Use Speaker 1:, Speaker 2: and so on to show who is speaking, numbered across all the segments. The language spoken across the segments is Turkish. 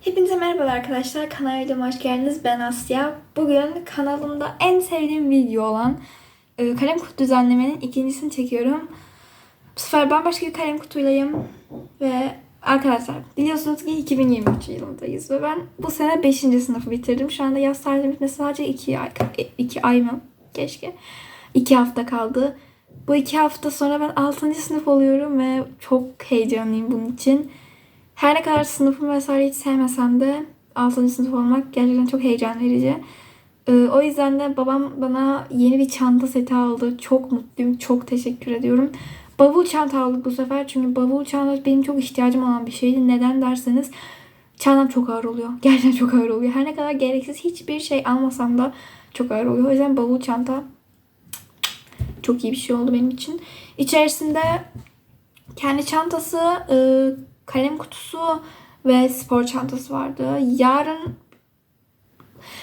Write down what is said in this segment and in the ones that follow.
Speaker 1: Hepinize merhabalar arkadaşlar. Kanalıma hoş geldiniz. Ben Asya. Bugün kanalımda en sevdiğim video olan e, kalem kutu düzenlemenin ikincisini çekiyorum. Bu sefer bambaşka bir kalem kutuylayım. Ve arkadaşlar biliyorsunuz ki 2023 yılındayız. Ve ben bu sene 5. sınıfı bitirdim. Şu anda yaz tatilim bitmesi sadece 2 ay, 2 ay mı? Keşke. 2 hafta kaldı. Bu 2 hafta sonra ben 6. sınıf oluyorum ve çok heyecanlıyım bunun için. Her ne kadar sınıfımı vesaire hiç sevmesem de 6. sınıf olmak gerçekten çok heyecan verici. Ee, o yüzden de babam bana yeni bir çanta seti aldı. Çok mutluyum. Çok teşekkür ediyorum. Bavul çanta aldık bu sefer. Çünkü bavul çanta benim çok ihtiyacım olan bir şeydi. Neden derseniz çantam çok ağır oluyor. Gerçekten çok ağır oluyor. Her ne kadar gereksiz hiçbir şey almasam da çok ağır oluyor. O yüzden bavul çanta çok iyi bir şey oldu benim için. İçerisinde kendi çantası, e, kalem kutusu ve spor çantası vardı. Yarın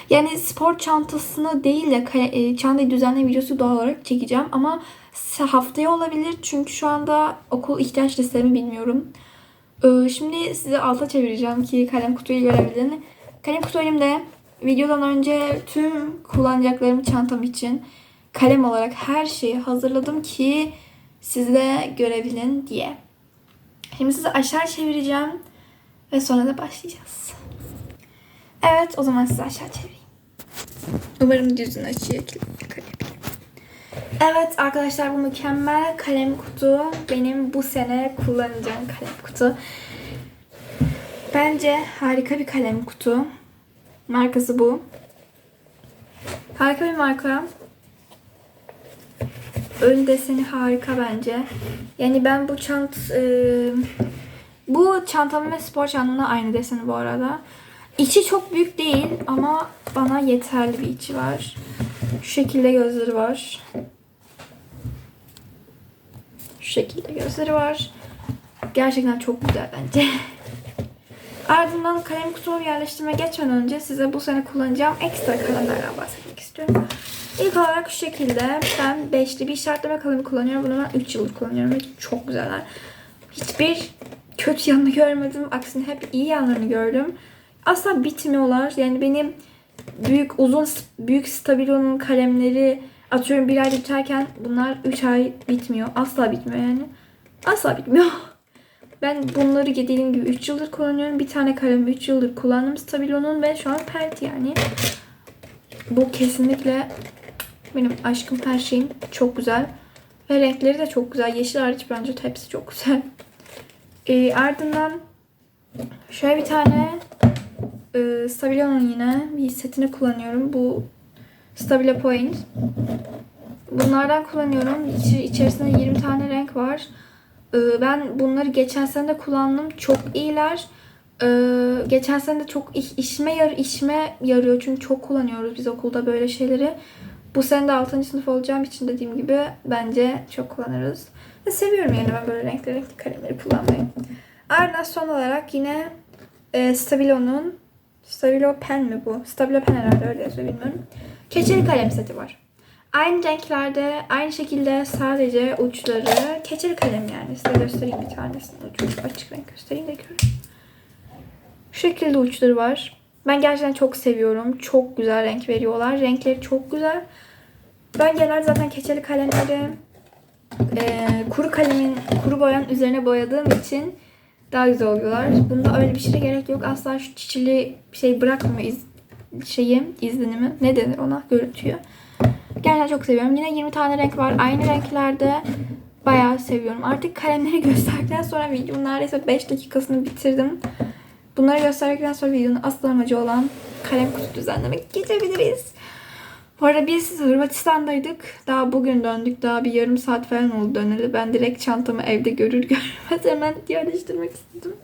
Speaker 1: yani spor çantasını değil de kale- e, çantayı düzenleme videosu doğal olarak çekeceğim ama haftaya olabilir çünkü şu anda okul ihtiyaç listemi bilmiyorum. E, Şimdi size alta çevireceğim ki kalem kutuyu görebilin. Kalem kutu elimde. Videodan önce tüm kullanacaklarım çantam için kalem olarak her şeyi hazırladım ki siz görebilin diye. Şimdi sizi aşağı çevireceğim ve sonra da başlayacağız. Evet o zaman sizi aşağı çevireyim. Umarım düzgün açıyı yakalayabilirim. Evet arkadaşlar bu mükemmel kalem kutu benim bu sene kullanacağım kalem kutu. Bence harika bir kalem kutu. Markası bu. Harika bir marka. Ön deseni harika bence. Yani ben bu çant e, bu çantamın ve spor çantamın da aynı deseni bu arada. İçi çok büyük değil ama bana yeterli bir içi var. Şu şekilde gözleri var. Şu şekilde gözleri var. Gerçekten çok güzel bence. Ardından kalem kutumu yerleştirme geçmeden önce size bu sene kullanacağım ekstra kalemlerden bahsetmek istiyorum. İlk olarak şu şekilde ben beşli bir işaretleme kalemi kullanıyorum. Bunu ben 3 yıldır kullanıyorum ve çok güzeller. Hiçbir kötü yanını görmedim. Aksine hep iyi yanlarını gördüm. Asla bitmiyorlar. Yani benim büyük uzun büyük stabilonun kalemleri atıyorum bir ay biterken bunlar 3 ay bitmiyor. Asla bitmiyor yani. Asla bitmiyor. Ben bunları dediğim gibi 3 yıldır kullanıyorum. Bir tane kalem 3 yıldır kullandım Stabilo'nun ve şu an pert yani. Bu kesinlikle benim aşkım her şeyim çok güzel. Ve renkleri de çok güzel. Yeşil hariç bence hepsi çok güzel. Ee, ardından şöyle bir tane e, Stabilo'nun yine bir setini kullanıyorum. Bu Stabilo Point. Bunlardan kullanıyorum. İçi, içerisinde 20 tane renk var. Ee, ben bunları geçen sene de kullandım. Çok iyiler. Ee, geçen sene de çok iş- işime yar işime yarıyor çünkü çok kullanıyoruz biz okulda böyle şeyleri. Bu sene de 6. sınıf olacağım için dediğim gibi bence çok kullanırız. Ve seviyorum yani ben böyle renkli renkli kalemleri kullanmayı. Ardından son olarak yine e, Stabilo'nun Stabilo pen mi bu? Stabilo pen herhalde öyle yazıyor bilmiyorum. Keçeli kalem seti var. Aynı renklerde, aynı şekilde sadece uçları keçeli kalem yani. Size göstereyim bir tanesini. Ucu açık renk göstereyim de görün. Şu şekilde uçları var. Ben gerçekten çok seviyorum. Çok güzel renk veriyorlar. Renkleri çok güzel. Ben genelde zaten keçeli kalemleri e, kuru kalemin, kuru boyanın üzerine boyadığım için daha güzel oluyorlar. Bunda öyle bir şeye gerek yok. Asla şu çiçili şey bırakmıyor iz, şeyi, izlenimi. Ne denir ona? Görüntüyü. Gerçekten çok seviyorum. Yine 20 tane renk var. Aynı renklerde bayağı seviyorum. Artık kalemleri gösterdikten sonra videonun neredeyse 5 dakikasını bitirdim. Bunları gösterdikten sonra videonun asıl amacı olan kalem kutu düzenlemek geçebiliriz. Bu arada biz Hırvatistan'daydık. Daha bugün döndük. Daha bir yarım saat falan oldu döneli. Ben direkt çantamı evde görür görmez hemen yerleştirmek istedim.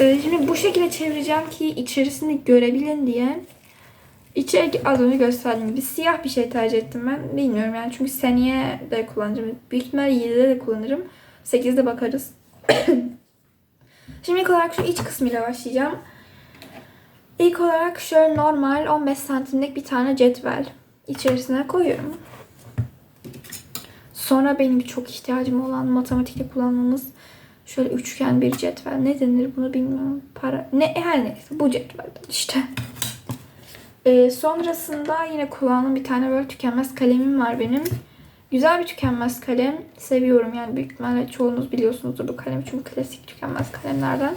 Speaker 1: Ee, şimdi bu şekilde çevireceğim ki içerisini görebilin diye. İçeri az önce gösterdiğim gibi siyah bir şey tercih ettim ben. Bilmiyorum yani çünkü seneye de kullanacağım. Büyük ihtimalle 7'de de kullanırım. 8'de bakarız. Şimdi ilk olarak şu iç kısmıyla başlayacağım. İlk olarak şöyle normal 15 santimlik bir tane cetvel içerisine koyuyorum. Sonra benim çok ihtiyacım olan matematikte kullanmamız Şöyle üçgen bir cetvel. Ne denir bunu bilmiyorum. Para ne her neyse bu cetvelden işte. Ee, sonrasında yine kullandığım bir tane böyle tükenmez kalemim var benim. Güzel bir tükenmez kalem. Seviyorum yani büyük ihtimalle çoğunuz biliyorsunuzdur bu kalemi çünkü klasik tükenmez kalemlerden.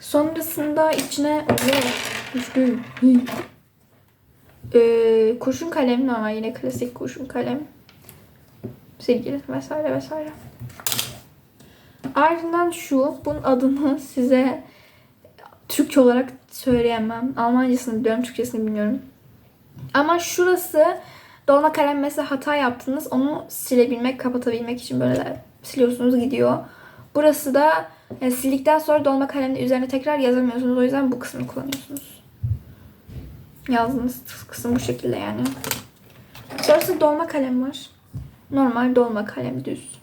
Speaker 1: Sonrasında içine Allah, düştü. Ee, kurşun kalem normal yine klasik kurşun kalem. Silgili vesaire vesaire. Ardından şu. Bunun adını size Türkçe olarak söyleyemem. Almancasını biliyorum, Türkçesini bilmiyorum. Ama şurası dolma kalem mesela hata yaptınız. Onu silebilmek, kapatabilmek için böyle siliyorsunuz gidiyor. Burası da yani sildikten sonra dolma kalemle üzerine tekrar yazamıyorsunuz. O yüzden bu kısmını kullanıyorsunuz. Yazdığınız kısım bu şekilde yani. Sonrasında dolma kalem var. Normal dolma kalem düz.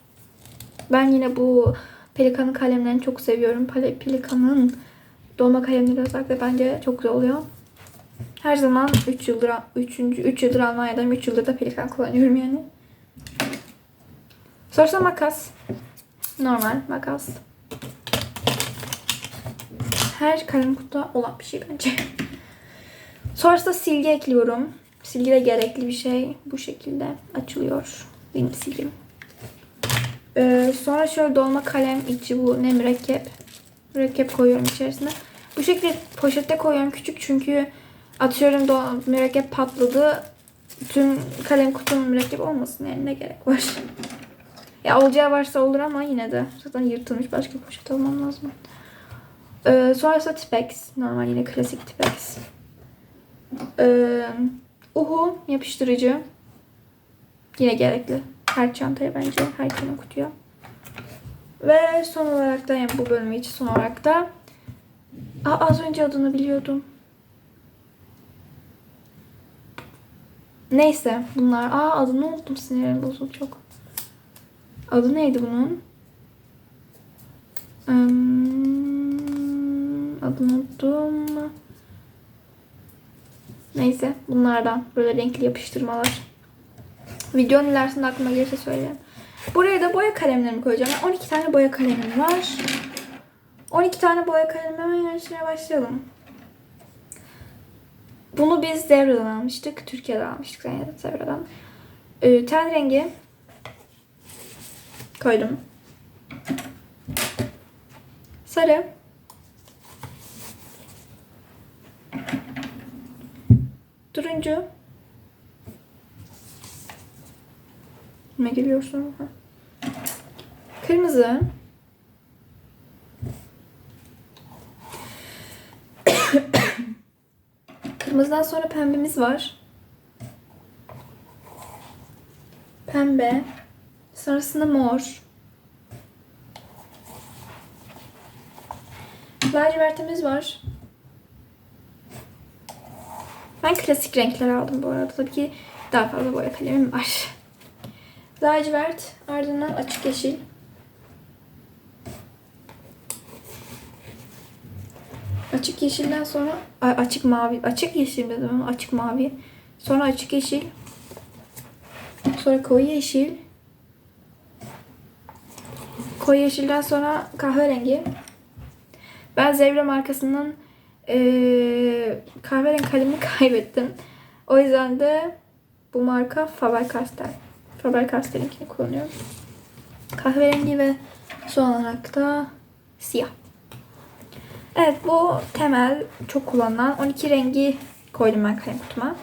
Speaker 1: Ben yine bu Pelikan'ın kalemlerini çok seviyorum. Pelikan'ın dolma kalemleri özellikle bence çok güzel oluyor. Her zaman 3 yıldır 3. 3 yıldır Almanya'dayım. 3 yıldır da Pelikan kullanıyorum yani. Sonrasında makas. Normal makas. Her kalem kutuda olan bir şey bence. Sonrasında silgi ekliyorum. Silgi de gerekli bir şey. Bu şekilde açılıyor. Benim silgim. Ee, sonra şöyle dolma kalem içi bu ne mürekkep. Mürekkep koyuyorum içerisine. Bu şekilde poşette koyuyorum küçük çünkü atıyorum do- mürekkep patladı. Tüm kalem kutum mürekkep olmasın yani ne gerek var. Ya olacağı varsa olur ama yine de zaten yırtılmış başka poşet almam lazım. Ee, sonrasında Tipex. Normal yine klasik Tipex. Ee, Uhu yapıştırıcı. Yine gerekli. Her çantaya bence. Her kalem kutuya. Ve son olarak da yani bu bölümü için son olarak da Aa, az önce adını biliyordum. Neyse bunlar. Aa adını unuttum sinirim bozuldu çok. Adı neydi bunun? Hmm, adını unuttum. Neyse bunlardan böyle renkli yapıştırmalar. Videonun ilerisinde aklıma gelirse söyleyeyim. Buraya da boya kalemlerimi koyacağım. Yani 12 tane boya kalemim var. 12 tane boya kalemim hemen yarışmaya başlayalım. Bunu biz Zevra'dan almıştık. Türkiye'den almıştık Zevra'dan. Ee, ten rengi koydum. Sarı. Turuncu. Ne geliyorsun? Kırmızı. Kırmızıdan sonra pembemiz var. Pembe. Sonrasında mor. Lacivertimiz var. Ben klasik renkler aldım bu arada. Tabii ki daha fazla boya kalemim var. Lacivert, ardından açık yeşil. Açık yeşilden sonra açık mavi, açık yeşil dedim ama açık mavi. Sonra açık yeşil. Sonra koyu yeşil. Koyu yeşilden sonra kahverengi. Ben Zevra markasının eee kahverengi kalemini kaybettim. O yüzden de bu marka Faber-Castell. Faber-Castell'inkini kullanıyorum. Kahverengi ve son olarak da siyah. Evet bu temel çok kullanılan 12 rengi koydum ben kalem kutuma.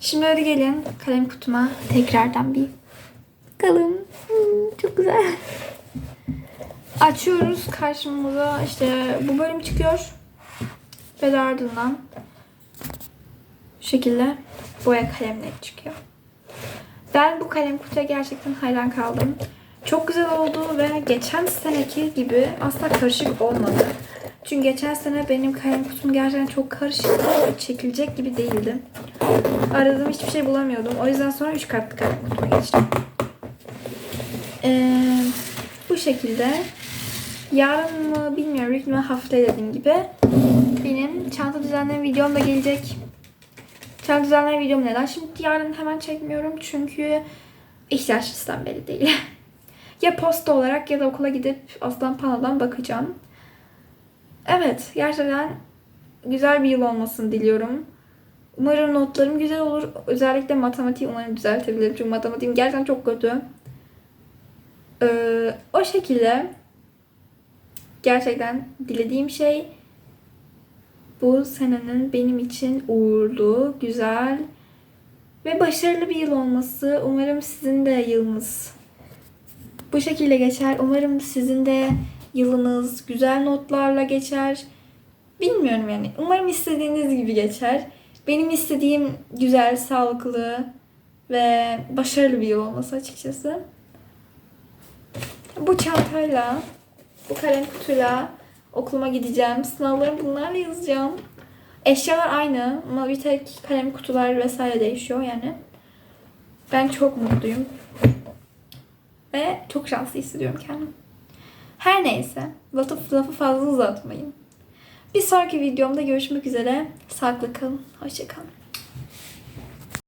Speaker 1: Şimdi hadi gelin kalem kutuma tekrardan bir bakalım. Hmm, çok güzel. Açıyoruz karşımıza işte bu bölüm çıkıyor. Ve ardından şu şekilde boya kalemleri çıkıyor. Ben bu kalem kutuya gerçekten hayran kaldım. Çok güzel oldu ve geçen seneki gibi asla karışık olmadı. Çünkü geçen sene benim kalem kutum gerçekten çok karışıktı ve çekilecek gibi değildi. Aradığım hiçbir şey bulamıyordum. O yüzden sonra 3 kartlı kalem kutuma geçtim. Ee, bu şekilde. Yarın mı bilmiyorum. Büyük haftaya dediğim gibi. Benim çanta düzenleme videom da gelecek. Çanta düzenleme videom neden? Şimdi yarın hemen çekmiyorum. Çünkü ihtiyaç listem belli değil. ya posta olarak ya da okula gidip aslan panodan bakacağım. Evet, gerçekten güzel bir yıl olmasını diliyorum. Umarım notlarım güzel olur. Özellikle matematiği umarım düzeltebilirim. Çünkü matematiğim gerçekten çok kötü. Ee, o şekilde gerçekten dilediğim şey bu senenin benim için uğurlu, güzel ve başarılı bir yıl olması. Umarım sizin de yılınız bu şekilde geçer. Umarım sizin de yılınız güzel notlarla geçer. Bilmiyorum yani. Umarım istediğiniz gibi geçer. Benim istediğim güzel, sağlıklı ve başarılı bir yıl olması açıkçası. Bu çantayla, bu kalem kutuyla okuluma gideceğim. Sınavlarımı bunlarla yazacağım. Eşyalar aynı ama bir tek kalem kutular vesaire değişiyor yani. Ben çok mutluyum. Ve çok şanslı hissediyorum kendimi. Her neyse. Lafı, lafı fazla uzatmayın. Bir sonraki videomda görüşmek üzere. Sağlıklı kalın. Hoşçakalın.